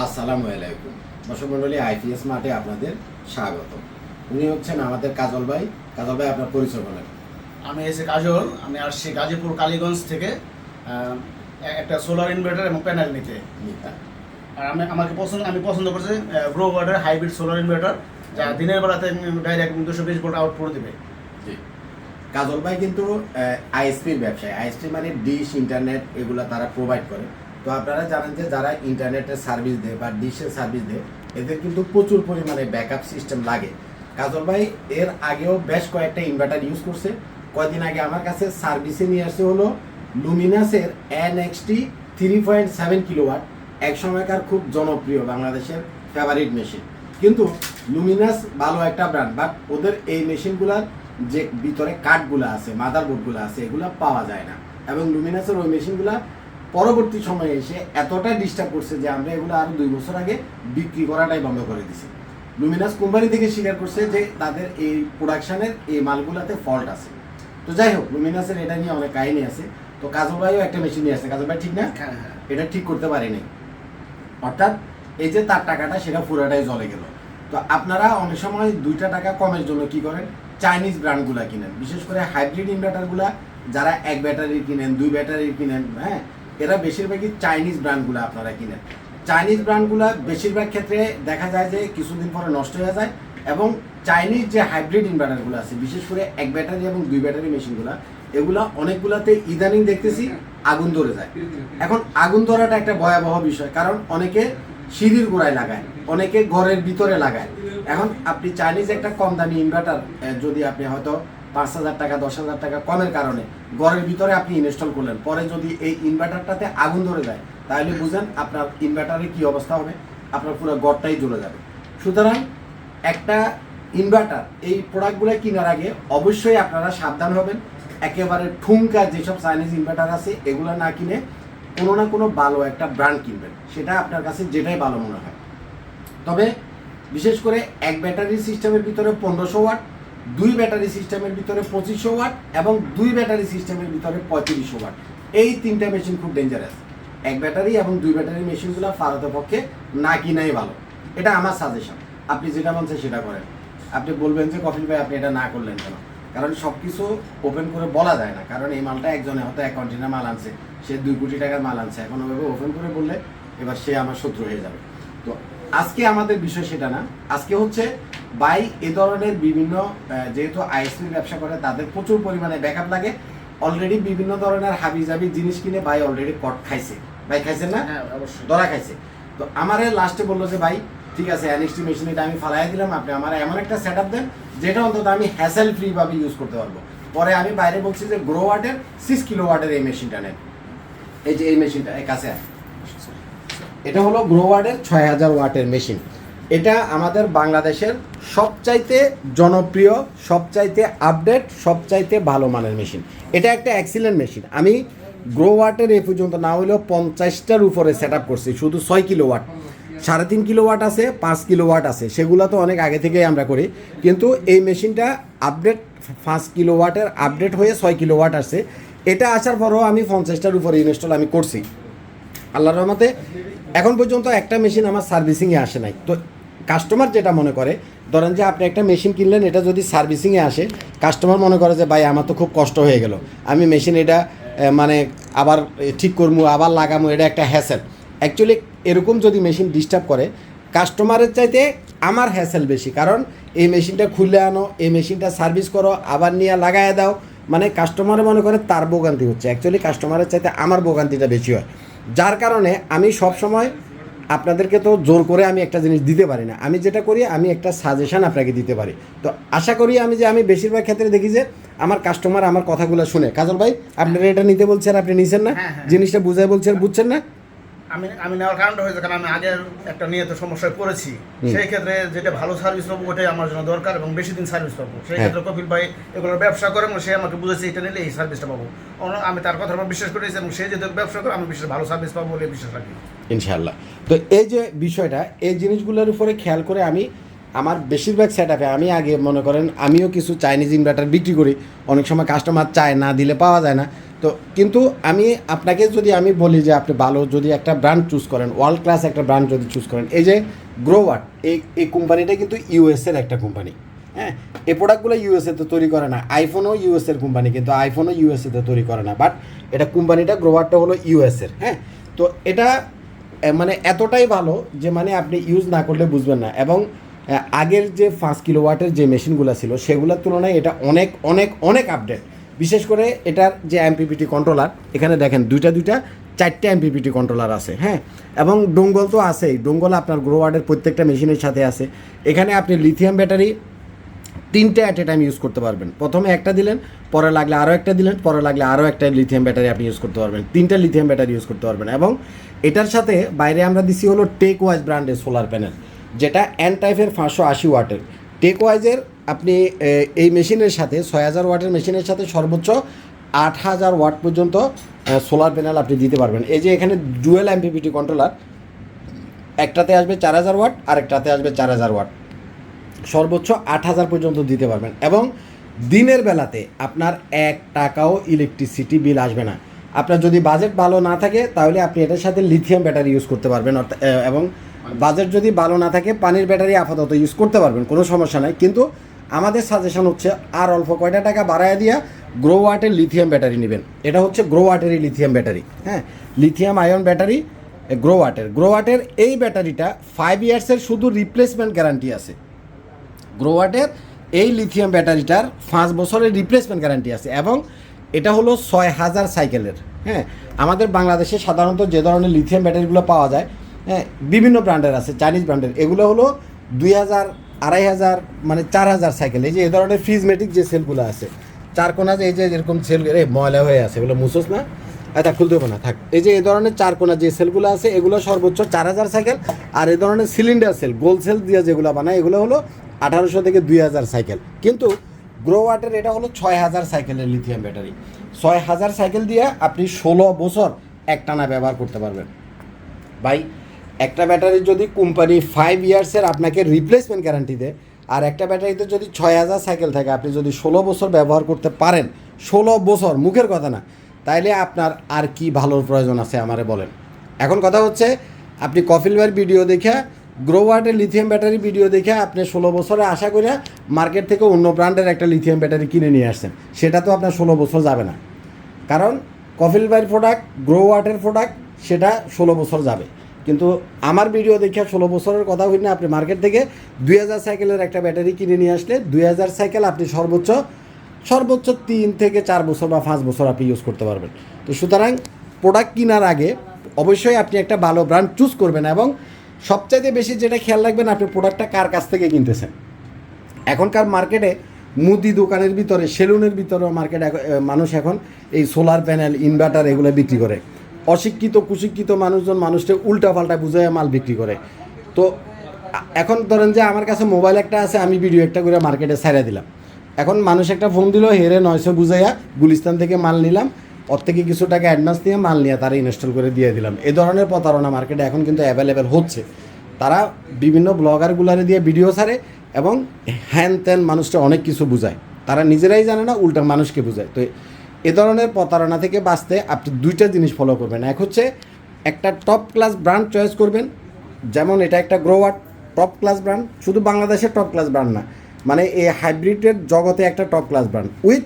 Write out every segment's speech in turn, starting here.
আসসালামু আলাইকুম। দর্শক মন্ডলী আইপিএস মাঠে আপনাদের স্বাগত উনি হচ্ছেন আমাদের কাজল ভাই। কাজল ভাই আপনার পরিচয় বলেন। আমি এসে কাজল আমি আসছি গাজীপুর কালীগঞ্জ থেকে একটা সোলার ইনভার্টার এবং প্যানেল নিতে। আর আমি আমাকে পছন্দ আমি পছন্দ করছি গ্রো ওয়ার্ডের হাইব্রিড সোলার ইনভার্টার যা দিনের বেলাতে ডাইরেক্ট দুশো বিশ ভোল্ট আউটপুট দেবে। জি। কাজল ভাই কিন্তু আইএসপির ব্যবসায়। আইএসপি মানে ডিশ ইন্টারনেট এগুলো তারা প্রোভাইড করে। তো আপনারা জানেন যে যারা ইন্টারনেটের সার্ভিস দেয় বা ডিশের সার্ভিস দেয়, এদের কিন্তু প্রচুর পরিমাণে ব্যাকআপ সিস্টেম লাগে। কাজল ভাই, এর আগেও বেশ কয়েকটা ইনভার্টার ইউজ করছে। কয়দিন আগে আমার কাছে সার্ভিসে নিয়ে আসছে হলো লুমিনাসের N XT three point seven kilowatt এক সময়কার খুব জনপ্রিয় বাংলাদেশের ফেভারিট মেশিন কিন্তু লুমিনাস ভালো একটা ব্র্যান্ড বাট ওদের এই মেশিনগুলার যে ভিতরে কাঠগুলো আছে মাদার বোর্ডগুলো আছে, এগুলো পাওয়া যায় না। এবং লুমিনাসের ওই মেশিনগুলা পরবর্তী সময়ে এসে এতটাই ডিস্টার্ব করছে যে আমরা এগুলো আরও দুই বছর আগে বিক্রি করাটাই বন্ধ করে দিছি। লুমিনাস কোম্পানি থেকে স্বীকার করছে যে তাদের এই প্রোডাকশনের এই মালগুলাতে ফল্ট আছে। তো যাই হোক লুমিনাসের এটা নিয়ে অনেক কাহিনী আছে। তো কাজল ভাইও একটা মেশিন নিয়ে আসছে কাজল ভাই ঠিক না? হ্যাঁ হ্যাঁ। এটা ঠিক করতে পারেনি। অর্থাৎ এই যে তার টাকাটা সেটা পুরোটাই জলে গেল। তো আপনারা অনেক সময় দুইটা টাকা কমের জন্য কি করেন? চাইনিজ ব্র্যান্ডগুলা কিনেন। বিশেষ করে হাইব্রিড ইনভার্টারগুলা যারা এক ব্যাটারি কিনেন দুই ব্যাটারি কিনেন হ্যাঁ? এরা বেশিরভাগই চাইনিজ ব্র্যান্ডগুলো আপনারা কিনেন। চাইনিজ ব্র্যান্ডগুলা বেশিরভাগ ক্ষেত্রে দেখা যায় যে কিছুদিন পরে নষ্ট হয়ে যায় এবং চাইনিজ যে হাইব্রিড ইনভার্টারগুলো আছে, বিশেষ করে এক ব্যাটারি এবং দুই ব্যাটারি মেশিনগুলো, এগুলা অনেকগুলাতে ইদানিং দেখতেছি আগুন ধরে যায়। এখন আগুন ধরাটা একটা ভয়াবহ বিষয়, কারণ অনেকে সিঁড়ির গোড়ায় লাগায়, অনেকে ঘরের ভিতরে লাগায়। এখন আপনি চাইনিজ একটা কম দামি ইনভার্টার যদি আপনি হয়তো পাঁচ হাজার টাকা, দশ হাজার টাকা কমের কারণে ঘরের ভিতরে আপনি ইনস্টল করলেন। পরে যদি এই ইনভার্টারটাতে আগুন ধরে যায়, তাহলে বুঝেন আপনার ইনভার্টারের কি অবস্থা হবে, আপনার পুরো ঘরটাই জ্বলে যাবে। সুতরাং একটা ইনভার্টার এই প্রোডাক্টগুলো কেনার আগে অবশ্যই আপনারা সাবধান হবেন। একেবারে ঠুমকা যেসব চাইনিজ ইনভার্টার আছে, এগুলো না কিনে কোনো না কোনো ভালো একটা ব্র্যান্ড কিনবেন। সেটা আপনার কাছে যেটাই ভালো মনে হয়। তবে বিশেষ করে এক ব্যাটারি সিস্টেমের ভিতরে পনেরোশো ওয়াট দুই ব্যাটারি সিস্টেমের ভিতরে পঁচিশশো ওয়াট এবং দুই ব্যাটারি সিস্টেমের ভিতরে পঁয়ত্রিশশো ওয়াট। এই তিনটা মেশিন খুব ডেঞ্জারাস এক ব্যাটারি এবং দুই ব্যাটারি মেশিনগুলো ফারতের পক্ষে না কিনাই ভালো। এটা আমার সাজেশন আপনি যেটা মন সেটা করেন। আপনি বলবেন যে কফিল ভাই, আপনি এটা না করলেন কেন? কারণ সব কিছু ওপেন করে বলা যায় না। কারণ এই মালটা একজনে হয়তো এক কন্টেনার মাল আনছে, সে দুই কোটি টাকার মাল আনছে। এখন ওভাবে ওপেন করে বললে এবার সে আমার শত্রু হয়ে যাবে। তো আজকে আমাদের বিষয় সেটা না। আজকে হচ্ছে বাই এ ধরনের বিভিন্ন যেহেতু আইএসপির ব্যবসা করে তাদের প্রচুর পরিমাণে ব্যাকআপ লাগে। অলরেডি বিভিন্ন ধরনের হাবি জাবি জিনিস কিনে ভাই অলরেডি কট খাইছে। ভাই খাইছে না? হ্যাঁ অবশ্যই। ধরা খাইছে। তো আমারে লাস্টে বলল যে ভাই ঠিক আছে এনএক্সটি মেশিন এটা আমি ফালাই দিলাম আপনি আমার এমন একটা সেট আপ দেন যেটা অন্তত আমি হ্যাসেল ফ্রি ভাবে ইউজ করতে পারব। পরে আমি বাইরে বলছি যে গ্রো ওয়াটের সিক্স কিলো ওয়াটের এই মেশিনটা নেন। এই যে এই মেশিনটা এই কাছে আয়। এটা হলো গ্রো ওয়াটের ছয় হাজার ওয়াটের মেশিন এটা আমাদের বাংলাদেশের সবচাইতে জনপ্রিয়, সবচাইতে আপডেট সবচাইতে ভালো মানের মেশিন এটা একটা অ্যাক্সিলেন্ট মেশিন আমি গ্রো ওয়াটের এ পর্যন্ত না হলেও পঞ্চাশটার উপরে সেট আপ করছি, শুধু ছয় কিলো ওয়াট সাড়ে তিন কিলো ওয়াট আছে, পাঁচ কিলো ওয়াট আছে। সেগুলো তো অনেক আগে থেকেই আমরা করি। কিন্তু এই মেশিনটা আপডেট পাঁচ কিলো ওয়াটের আপডেট হয়ে ছয় কিলো ওয়াট আসছে। এটা আসার পরও আমি পঞ্চাশটার উপরে ইনস্টল আমি করছি। আল্লাহর রহমতে, এখন পর্যন্ত একটা মেশিন আমার সার্ভিসিংয়ে আসে নাই। তো কাস্টমার যেটা মনে করে, ধরেন যে আপনি একটা মেশিন কিনলেন, এটা যদি সার্ভিসিংয়ে আসে কাস্টমার মনে করে যে, ভাই, আমার তো খুব কষ্ট হয়ে গেল। আমি মেশিন এটা মানে আবার ঠিক করব, আবার লাগামো এটা একটা হ্যাসেল অ্যাকচুয়ালি এরকম যদি মেশিন ডিস্টার্ব করে কাস্টমারের চাইতে আমার হ্যাসেল বেশি। কারণ এই মেশিনটা খুলে আনো, এই মেশিনটা সার্ভিস করো, আবার নিয়ে লাগায় দাও। মানে কাস্টমারে মনে করে তার ভোগান্তি হচ্ছে। অ্যাকচুয়ালি কাস্টমারের চাইতে আমার ভোগান্তিটা বেশি হয়। যার কারণে আমি সব সময় আপনাদেরকে তো জোর করে আমি একটা জিনিস দিতে পারি না। আমি যেটা করি আমি একটা সাজেশান আপনাকে দিতে পারি। তো আশা করি আমি যে আমি বেশিরভাগ ক্ষেত্রে দেখি যে আমার কাস্টমার আমার কথাগুলো শুনে। কাজল ভাই আপনারা এটা নিতে বলছেন আপনি নিছেন না। হ্যাঁ, হ্যাঁ। জিনিসটা বুঝায় বলছেন বুঝছেন না? আমি আমি নেওয়ার কারণটা হয়েছে কারণ আমি আগের একটা নিয়ে তো সমস্যায় পড়েছি। সেই ক্ষেত্রে যেটা ভালো সার্ভিস পাবো ওটাই আমার জন্য দরকার এবং বেশি দিন সার্ভিস পাবো। সেই হ্যাঁ। ক্ষেত্রে কপিল ভাই এগুলোর ব্যবসা করে এবং সে আমাকে বুঝেছে এটা নিলে এই সার্ভিসটা পাবো। আমি তার কথার উপর বিশ্বাস করেছি এবং সে যেহেতু ব্যবসা করে আমি বিশ্বাস ভালো সার্ভিস পাবো বলে বিশ্বাস রাখি। ইনশাল্লাহ তো এই যে বিষয়টা এই জিনিসগুলোর উপরে খেয়াল করে আমি আমার বেশিরভাগ সেট আমি আগে মনে করেন আমিও কিছু চাইনিজ ইনভার্টার বিক্রি করি। অনেক সময় কাস্টমার চায় না দিলে পাওয়া যায় না। তো কিন্তু আমি আপনাকে যদি আমি বলি যে আপনি ভালো, যদি একটা ব্র্যান্ড চুজ করেন ওয়ার্ল্ড ক্লাস একটা ব্র্যান্ড যদি চুজ করেন, এই যে গ্রোওয়াট এই এই কোম্পানিটা কিন্তু ইউএসের একটা কোম্পানি হ্যাঁ? এই প্রোডাক্টগুলো ইউএসএতে তৈরি করে না আইফোনও ইউএসের কোম্পানি, কিন্তু আইফোনও ইউএসএতে তৈরি করে না বাট এটা কোম্পানিটা গ্রোওয়ারটা হলো ইউএসের হ্যাঁ? তো এটা মানে এতটাই ভালো যে মানে আপনি ইউজ না করলে বুঝবেন না, এবং আগের যে পাঁচ কিলোওয়াটের যে মেশিনগুলো ছিল, সেগুলোর তুলনায় এটা অনেক অনেক অনেক আপডেট বিশেষ করে এটার যে এমপিপিটি কন্ট্রোলার এখানে দেখেন দুইটা দুইটা, চারটে এমপিপিটি কন্ট্রোলার আছে হ্যাঁ? এবং ডোঙ্গল তো আছেই। ডোঙ্গল আপনার গ্রোওয়ার্ডের প্রত্যেকটা মেশিনের সাথে আছে। এখানে আপনি লিথিয়াম ব্যাটারি তিনটে অ্যাট এ টাইম ইউজ করতে পারবেন। প্রথমে একটা দিলেন, পরে লাগলে আরও একটা দিলেন, পরে লাগলে আরও একটা লিথিয়াম ব্যাটারি আপনি ইউজ করতে পারবেন। তিনটা লিথিয়াম ব্যাটারি ইউজ করতে পারবেন। এবং এটার সাথে বাইরে আমরা দিছি হলো টেক ওয়াইজ ব্র্যান্ডের সোলার প্যানেল যেটা এন টাইপের পাঁচশো আশি ওয়াটের টেক ওয়াইজের আপনি এই মেশিনের সাথে, ছয় হাজার ওয়াটের মেশিনের সাথে সর্বোচ্চ আট হাজার ওয়াট পর্যন্ত সোলার প্যানেল আপনি দিতে পারবেন। এই যে এখানে ডুয়েল এমপিপিটি কন্ট্রোলার একটাতে আসবে চার হাজার ওয়াট আর একটাতে আসবে চার হাজার ওয়াট। সর্বোচ্চ আট হাজার পর্যন্ত দিতে পারবেন। এবং দিনের বেলাতে আপনার এক টাকাও ইলেকট্রিসিটি বিল আসবে না। আপনার যদি বাজেট ভালো না থাকে, তাহলে আপনি এটার সাথে লিথিয়াম ব্যাটারি ইউজ করতে পারবেন এবং বাজেট যদি ভালো না থাকে, পানির ব্যাটারি আপাতত ইউজ করতে পারবেন, কোনো সমস্যা নাই। কিন্তু আমাদের সাজেশন হচ্ছে আর অল্প কয়টা টাকা বাড়ায় দিয়া গ্রো ওয়াটের লিথিয়াম ব্যাটারি নেবেন। এটা হচ্ছে গ্রো ওয়াটেরই লিথিয়াম ব্যাটারি হ্যাঁ? লিথিয়াম আয়ন ব্যাটারি গ্রো ওয়াটের গ্রো ওয়াটের এই ব্যাটারিটা ফাইভ ইয়ার্সের শুধু রিপ্লেসমেন্ট গ্যারান্টি আছে। গ্রো ওয়াটের এই লিথিয়াম ব্যাটারিটার পাঁচ বছরের রিপ্লেসমেন্ট গ্যারান্টি আছে এবং এটা হলো ছয় হাজার সাইকেলের হ্যাঁ? আমাদের বাংলাদেশে সাধারণত যে ধরনের লিথিয়াম ব্যাটারিগুলো পাওয়া যায় হ্যাঁ? বিভিন্ন ব্র্যান্ডের আছে চাইনিজ ব্র্যান্ডের এগুলো হলো দুই হাজার আড়াই হাজার মানে চার হাজার সাইকেল এই যে এ ধরনের ফ্রিজমেটিক যে সেলগুলো আছে, চার কোনা যে এই যে এরকম সেল রে ময়লা হয়ে আছে, এগুলো মুসোস না? আচ্ছা খুলতে হবে না, থাক। এই যে এই ধরনের চার কোনা যে সেলগুলো আছে, এগুলো সর্বোচ্চ চার হাজার সাইকেল আর এ ধরনের সিলিন্ডার সেল গোল সেল দিয়ে যেগুলো বানায়, এগুলো হলো আঠারোশো থেকে দুই হাজার সাইকেল কিন্তু গ্রো ওয়াটের এটা হলো ছয় হাজার সাইকেলের লিথিয়াম ব্যাটারি ছয় হাজার সাইকেল দিয়ে আপনি ষোলো বছর একটানা ব্যবহার করতে পারবেন। ভাই একটা ব্যাটারি যদি কোম্পানি ফাইভ ইয়ার্সের আপনাকে রিপ্লেসমেন্ট গ্যারান্টি দেয়, আর একটা ব্যাটারিতে যদি ছয় হাজার সাইকেল থাকে, আপনি যদি ষোলো বছর ব্যবহার করতে পারেন, ষোলো বছর, মুখের কথা না, তাইলে আপনার আর কি ভালোর প্রয়োজন আছে আমারে বলেন। এখন কথা হচ্ছে, আপনি কফিল ভাইয়ের ভিডিও দেখে গ্রোওয়ার্ডের লিথিয়াম ব্যাটারি ভিডিও দেখে আপনি ষোলো বছরে আশা করে মার্কেট থেকে অন্য ব্র্যান্ডের একটা লিথিয়াম ব্যাটারি কিনে নিয়ে আসছেন। সেটা তো আপনার ষোলো বছর যাবে না। কারণ কফিল বাইর প্রোডাক্ট গ্রো ওয়াটের প্রোডাক্ট সেটা ষোলো বছর যাবে। কিন্তু আমার ভিডিও দেখে ষোলো বছরের কথা হই না আপনি মার্কেট থেকে দুই হাজার সাইকেলের একটা ব্যাটারি কিনে নিয়ে আসলে দুই হাজার সাইকেল আপনি সর্বোচ্চ সর্বোচ্চ তিন থেকে চার বছর বা পাঁচ বছর আপনি ইউজ করতে পারবেন। তো সুতরাং প্রোডাক্ট কেনার আগে অবশ্যই আপনি একটা ভালো ব্র্যান্ড চুজ করবেন এবং সবচাইতে বেশি যেটা খেয়াল রাখবেন আপনি প্রোডাক্টটা কার কাছ থেকে কিনতেছেন। এখনকার মার্কেটে মুদি দোকানের ভিতরে, সেলুনের ভিতরে মার্কেটে মানুষ এখন এই সোলার প্যানেল ইনভার্টার এগুলো বিক্রি করে। অশিক্ষিত, কুশিক্ষিত মানুষজন মানুষকে উল্টা পাল্টা বুঝায় মাল বিক্রি করে। তো এখন ধরেন যে আমার কাছে মোবাইল একটা আছে, আমি ভিডিও একটা করে মার্কেটে ছাড়া দিলাম। এখন মানুষ একটা ফোন দিল, হেরে নয়শো বুঝাইয়া গুলিস্তান থেকে মাল নিলাম, ওর থেকে কিছু টাকা অ্যাডভান্স দিয়ে মাল নিয়ে তারা ইনস্টল করে দিয়ে দিলাম। এ ধরনের প্রতারণা মার্কেটে এখন কিন্তু অ্যাভেলেবেল হচ্ছে। তারা বিভিন্ন ব্লগারগুলারে দিয়ে ভিডিও ছাড়ে এবং হ্যান ত্যান মানুষটা অনেক কিছু বুঝায়। তারা নিজেরাই জানে না, উল্টা মানুষকে বুঝায়। তো এ ধরনের প্রতারণা থেকে বাঁচতে আপনি দুইটা জিনিস ফলো করবেন। এক হচ্ছে, একটা টপ ক্লাস ব্র্যান্ড চয়েস করবেন, যেমন এটা একটা গ্রোয়ার টপ ক্লাস ব্র্যান্ড শুধু বাংলাদেশের টপ ক্লাস ব্র্যান্ড না মানে এই হাইব্রিডের জগতে একটা টপ ক্লাস ব্র্যান্ড উইথ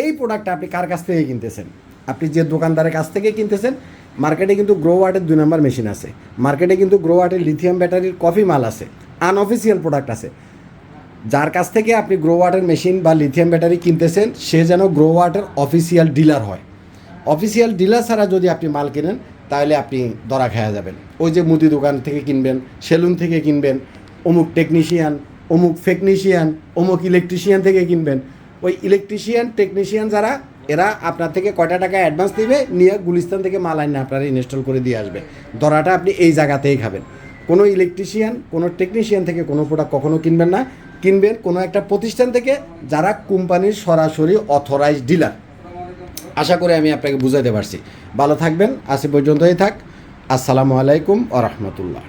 এই প্রোডাক্টটা আপনি কার কাছ থেকে কিনতেছেন? আপনি যে দোকানদারের কাছ থেকে কিনতেছেন মার্কেটে কিন্তু গ্রো ওয়াটের দুই নম্বর মেশিন আছে। মার্কেটে কিন্তু গ্রো ওয়াটের লিথিয়াম ব্যাটারির কফি মাল আছে। আনঅফিসিয়াল প্রোডাক্ট আছে। যার কাছ থেকে আপনি গ্রো ওয়াটার মেশিন বা লিথিয়াম ব্যাটারি কিনতেছেন, সে যেন গ্রো ওয়াটার অফিসিয়াল ডিলার হয়। অফিসিয়াল ডিলার ছাড়া যদি আপনি মাল কেনেন, তাহলে আপনি ধরা খাওয়া যাবেন। ওই যে মুদি দোকান থেকে কিনবেন, সেলুন থেকে কিনবেন, অমুক টেকনিশিয়ান অমুক ফেকনিশিয়ান অমুক ইলেকট্রিশিয়ান থেকে কিনবেন। ওই ইলেকট্রিশিয়ান টেকনিশিয়ান যারা, এরা আপনার থেকে কয়টা টাকা অ্যাডভান্স দিবে, নিয়ে গুলিস্তান থেকে মাল আইনে আপনারা ইনস্টল করে দিয়ে আসবে। ধরাটা আপনি এই জায়গাতেই খাবেন। কোনো ইলেকট্রিশিয়ান কোনো টেকনিশিয়ান থেকে কোনো প্রোডাক্ট কখনো কিনবেন না। কিনবেন কোনো একটা প্রতিষ্ঠান থেকে যারা কোম্পানির সরাসরি অথরাইজ ডিলার আশা করি আমি আপনাকে বুঝাতে পারছি। ভালো থাকবেন, আজ পর্যন্তই থাক। আসসালামু আলাইকুম আ রহমতুল্লাহ।